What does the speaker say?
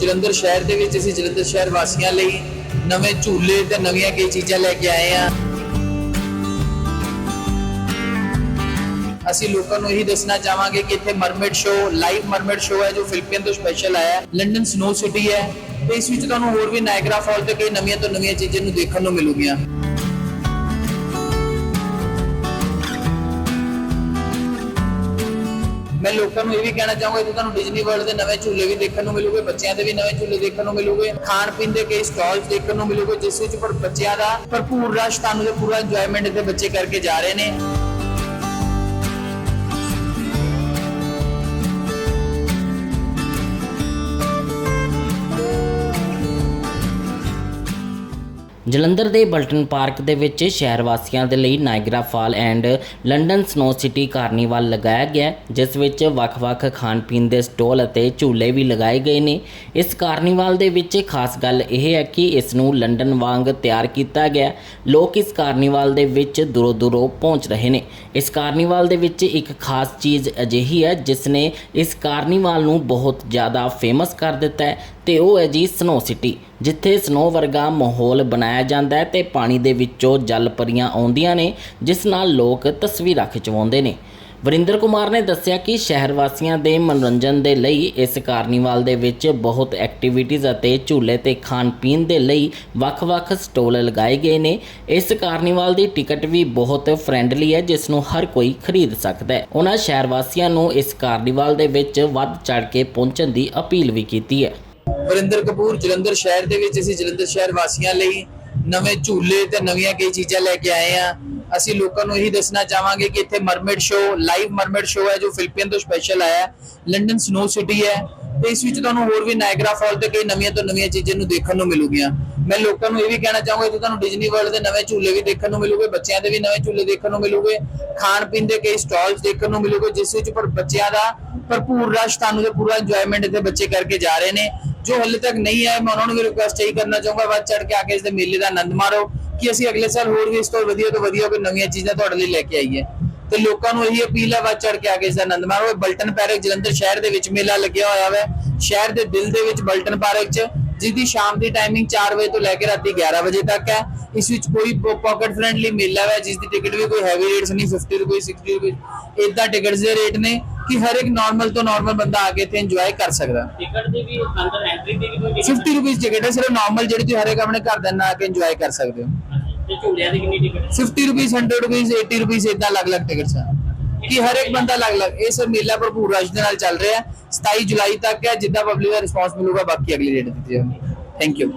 ਜਲੰਧਰ ਸ਼ਹਿਰ ਦੇ ਵਿੱਚ ਅਸੀਂ ਜਲੰਧਰ ਸ਼ਹਿਰ ਵਾਸੀਆਂ ਲਈ ਨਵੇਂ ਝੂਲੇ ਤੇ ਨਵੀਆਂ ਕਈ ਚੀਜ਼ਾਂ ਲੈ ਕੇ ਆਏ ਆ ਅਸੀਂ ਲੋਕਾਂ ਨੂੰ ਇਹੀ ਦੱਸਣਾ ਚਾਹਾਂਗੇ ਕਿ ਇੱਥੇ mermaid show live mermaid show ਹੈ ਜੋ ਫਿਲੀਪੀਨ ਤੋਂ ਸਪੈਸ਼ਲ ਆਇਆ ਹੈ। ਲੰਡਨ ਸਨੋ ਸਿਟੀ ਹੈ। ਤੇ ਇਸ ਵਿੱਚ ਤੁਹਾਨੂੰ ਹੋਰ ਵੀ ਨਾਇਗਰਾ ਫਾਲ ਤੇ ਕਈ ਨਵੀਆਂ ਤੋਂ ਨਵੀਆਂ ਚੀਜ਼ਾਂ ਨੂੰ ਦੇਖਣ ਨੂੰ ਮਿਲੂਗੀਆਂ। ਮੈਂ ਲੋਕਾਂ ਨੂੰ ਇਹ ਵੀ ਕਹਿਣਾ ਚਾਹੂੰਗਾ ਕਿ ਤੁਹਾਨੂੰ ਡਿਜ਼ਨੀ ਵਰਲਡ ਦੇ ਨਵੇਂ ਝੂਲੇ ਵੀ ਦੇਖਣ ਨੂੰ ਮਿਲੂਗੇ, ਬੱਚਿਆਂ ਦੇ ਵੀ ਨਵੇਂ ਝੂਲੇ ਦੇਖਣ ਨੂੰ ਮਿਲੂਗੇ ਖਾਣ ਪੀਣ ਦੇ ਕਈ ਸਟਾਲਸ ਦੇਖਣ ਨੂੰ ਮਿਲੂਗੇ, ਜਿਸ ਵਿੱਚ ਪਰ ਬੱਚਿਆਂ ਦਾ ਭਰਪੂਰ ਰਸ਼, ਤੁਹਾਨੂੰ ਤੇ ਪੂਰਾ ਇੰਜੋਇਮੈਂਟ ਇੱਥੇ ਬੱਚੇ ਕਰਕੇ ਜਾ ਰਹੇ ਨੇ। ਜਲੰਧਰ ਦੇ ਬਲਟਨ ਪਾਰਕ ਦੇ ਵਿੱਚ ਸ਼ਹਿਰ ਵਾਸੀਆਂ ਦੇ ਲਈ Niagara fall and London snow city carnival ਲਗਾਇਆ ਗਿਆ ਜਿਸ ਵਿੱਚ ਵੱਖ-ਵੱਖ ਖਾਣ ਪੀਣ ਦੇ ਸਟਾਲ ਅਤੇ ਝੂਲੇ ਵੀ ਲਗਾਏ ਗਏ ਨੇ। ਇਸ ਕਾਰਨੀਵਲ ਦੇ ਵਿੱਚ ਖਾਸ ਗੱਲ ਇਹ ਹੈ ਕਿ ਇਸ ਨੂੰ ਲੰਡਨ ਵਾਂਗ ਤਿਆਰ ਕੀਤਾ ਗਿਆ ਲੋਕ ਇਸ ਕਾਰਨੀਵਲ ਦੇ ਵਿੱਚ ਦੂਰੋਂ ਦੂਰੋਂ ਪਹੁੰਚ ਰਹੇ ਨੇ। ਇਸ ਕਾਰਨੀਵਲ ਦੇ ਵਿੱਚ ਇੱਕ ਖਾਸ ਚੀਜ਼ ਅਜਿਹੀ ਹੈ, ਜਿਸ ਨੇ ਇਸ ਕਾਰਨੀਵਲ ਨੂੰ ਬਹੁਤ ਜ਼ਿਆਦਾ ਫੇਮਸ ਕਰ ਦਿੱਤਾ ਹੈ, ਤੇ ਉਹ ਹੈ ਜੀ ਸਨੋ ਸਿਟੀ। ਜਿੱਥੇ ਸਨੋ ਵਰਗਾ ਮਾਹੌਲ ਬਣਾਇਆ ਜਾਂਦਾ ਹੈ ਤੇ ਪਾਣੀ ਦੇ ਵਿੱਚੋਂ ਜਲ ਪਰੀਆਂ ਆਉਂਦੀਆਂ ਨੇ, ਜਿਸ ਨਾਲ ਲੋਕ ਤਸਵੀਰਾਂ ਖਿਚਵਾਉਂਦੇ ਨੇ। ਵਰਿੰਦਰ ਕੁਮਾਰ ਨੇ ਦੱਸਿਆ ਕਿ ਸ਼ਹਿਰ ਵਾਸੀਆਂ ਦੇ ਮਨੋਰੰਜਨ ਦੇ ਲਈ ਇਸ ਕਾਰਨੀਵਲ ਦੇ ਵਿੱਚ ਬਹੁਤ ਐਕਟੀਵਿਟੀਜ਼ ਅਤੇ ਝੂਲੇ ਤੇ ਖਾਣ ਪੀਣ ਦੇ ਲਈ ਵੱਖ-ਵੱਖ ਸਟਾਲ ਲਗਾਏ ਗਏ ਨੇ। ਇਸ ਕਾਰਨੀਵਲ ਦੀ ਟਿਕਟ ਵੀ ਬਹੁਤ ਫ੍ਰੈਂਡਲੀ ਹੈ, ਜਿਸ ਨੂੰ ਹਰ ਕੋਈ ਖਰੀਦ ਸਕਦਾ ਹੈ। ਉਹਨਾਂ ਸ਼ਹਿਰ ਵਾਸੀਆਂ ਨੂੰ ਇਸ ਕਾਰਨੀਵਲ ਦੇ ਵਿੱਚ ਵੱਧ ਚੜ ਕੇ ਪਹੁੰਚਣ ਦੀ ਅਪੀਲ ਵੀ ਕੀਤੀ ਹੈ। ਵਰਿੰਦਰ ਕਪੂਰ, ਜਲੰਧਰ ਸ਼ਹਿਰ ਦੇ ਵਿੱਚ ਅਸੀਂ ਜਲੰਧਰ ਸ਼ਹਿਰ ਵਾਸੀਆਂ ਲਈ ਨਵੇਂ ਝੂਲੇ ਤੇ ਨਵੀਆਂ ਕਈ ਚੀਜ਼ਾਂ ਲੈ ਕੇ ਆਏ ਆ ਅਸੀਂ ਲੋਕਾਂ ਨੂੰ ਇਹੀ ਦੱਸਣਾ ਚਾਹਾਂਗੇ ਕਿ ਇੱਥੇ mermaid show live mermaid show ਹੈ, ਜੋ ਫਿਲੀਪੀਨ ਤੋਂ ਸਪੈਸ਼ਲ ਆਇਆ ਲੰਡਨ ਸਨੋ ਸਿਟੀ ਹੈ ਤੇ ਇਸ ਵਿੱਚ ਤੁਹਾਨੂੰ ਹੋਰ ਵੀ ਨਾਇਗਰਾ ਫਾਲ ਤੇ ਕਈ ਨਵੀਆਂ ਤੋਂ ਨਵੀਆਂ ਚੀਜ਼ਾਂ ਨੂੰ ਦੇਖਣ ਨੂੰ ਮਿਲੂਗੀਆਂ। ਮੈਂ ਲੋਕਾਂ ਨੂੰ ਇਹ ਵੀ ਕਹਿਣਾ ਚਾਹਾਂਗਾ ਕਿ ਤੁਹਾਨੂੰ ਡਿਜ਼ਨੀ ਵਰਲਡ ਦੇ ਨਵੇਂ ਝੂਲੇ ਵੀ ਦੇਖਣ ਨੂੰ ਮਿਲੂਗੇ, ਬੱਚਿਆਂ ਦੇ ਵੀ ਨਵੇਂ ਝੂਲੇ ਦੇਖਣ ਨੂੰ ਮਿਲੂਗੇ, ਖਾਣ ਪੀਣ ਦੇ ਕਈ ਸਟਾਲਸ ਦੇਖਣ ਨੂੰ ਮਿਲੂਗੇ, ਜਿਸ ਵਿੱਚ ਪਰ ਬੱਚਿਆਂ ਦਾ ਭਰਪੂਰ ਰਸ਼, ਤੁਹਾਨੂੰ ਤੇ ਪੂਰਾ ਇੰਜੋਇਮੈਂਟ ਇੱਥੇ ਬੱਚੇ ਕਰਕੇ ਜਾ ਰਹੇ ਨੇ। ਜੋ ਹਲੇ ਤੱਕ ਨਹੀਂ ਆਏ ਮੈਂ ਉਹਨਾਂ ਨੂੰ ਵੀ ਰਿਕੁਐਸਟ ਇਹੀ ਕਰਨਾ ਚਾਹੂੰਗਾ, ਵੱਧ ਚੜ ਕੇ ਆ ਕੇ ਇਸ ਦੇ ਮੇਲੇ ਦਾ ਆਨੰਦ ਮਾਰੋ, ਕਿ ਅਸੀਂ ਅਗਲੇ ਸਾਲ ਹੋਰ ਵੀ ਇਸ ਤੋਂ ਵਧੀਆ ਤੋਂ ਵਧੀਆ ਕੋਈ ਨਵੀਆਂ ਚੀਜ਼ਾਂ ਤੁਹਾਡੇ ਲਈ ਲੈ ਕੇ ਆਈਏ। ਤੇ ਲੋਕਾਂ ਨੂੰ ਇਹੀ ਅਪੀਲ ਹੈ ਵੱਧ ਚੜ ਕੇ ਆ ਕੇ ਇਸ ਦਾ ਆਨੰਦ ਮਾਰੋ। ਬਲਟਨ ਪਾਰਕ ਜਲੰਧਰ ਸ਼ਹਿਰ ਦੇ ਵਿੱਚ ਮੇਲਾ ਲੱਗਿਆ ਹੋਇਆ ਹੈ ਸ਼ਹਿਰ ਦੇ ਦਿਲ ਦੇ ਵਿੱਚ ਬਲਟਨ ਪਾਰਕ 'ਚ, ਜਿਹਦੀ ਸ਼ਾਮ ਦੀ ਟਾਈਮਿੰਗ 4 ਵਜੇ ਤੋਂ ਲੈ ਕੇ ਰਾਤੀ 11 ਵਜੇ ਤੱਕ ਹੈ। ਇਸ ਵਿੱਚ ਕੋਈ ਪਾਕਟ ਫ੍ਰੈਂਡਲੀ ਮੇਲਾ ਹੈ ਜਿਸ ਦੀ ਟਿਕਟ ਵੀ ਕੋਈ ਹੈਵੀ ਰੇਟਸ ਨਹੀਂ 50 ਰੁਪਏ 60 ਰੁਪਏ ਇਦਾਂ ਟਿਕਟਸ ਦੇ ਰੇਟ ਨੇ। ਕਿ ਹਰ ਇੱਕ ਨਾਰਮਲ ਤੋਂ ਨਾਰਮਲ ਬੰਦਾ ਆ ਕੇ ਇੱਥੇ ਇੰਜੋਏ ਕਰ ਸਕਦਾ। ਟਿਕਟ ਦੀ ਵੀ ਅੰਦਰ ਐਂਟਰੀ ਦੀ ਵੀ ਕੋਈ 50 ਰੁਪਏ ਟਿਕਟ ਹੈ ਸਿਰਫ ਨਾਰਮਲ ਜਿਹੜੀ ਤੁਸੀਂ ਹਰ ਇੱਕ ਆਪਣੇ ਘਰ ਦੇ ਨਾਲ ਆ ਕੇ ਇੰਜੋਏ ਕਰ ਸਕਦੇ ਹੋ। ਤੇ ਝੂਲਿਆਂ ਦੀ ਕਿੰਨੀ ਟਿਕਟ 50 ਰੁਪਏ 100 ਰੁਪਏ 80 ਰੁਪਏ ਇਦਾਂ ਅਲੱਗ-ਅਲੱਗ ਟਿਕਟਸ ਹਨ ਕਿ ਹਰ ਇੱਕ ਬੰਦਾ ਅਲੱਗ-ਅਲੱਗ ਇਹ ਸਭ ਮੇਲਾ ਭਰਪੂਰ ਰਸ਼ ਦੇ ਨਾਲ ਚੱਲ ਰਿਹਾ ਹੈ। 27 ਜੁਲਾਈ ਤੱਕ ਹੈ ਜਿੱਦਾਂ ਪਬਲਿਕ ਦਾ ਰਿਸਪਾਂਸ ਮਿਲੂਗਾ ਬਾਕੀ ਅਗਲੀ ਡੇਟ ਦਿੱਤੀ ਜਾਊਗੀ ਥੈਂਕ ਯੂ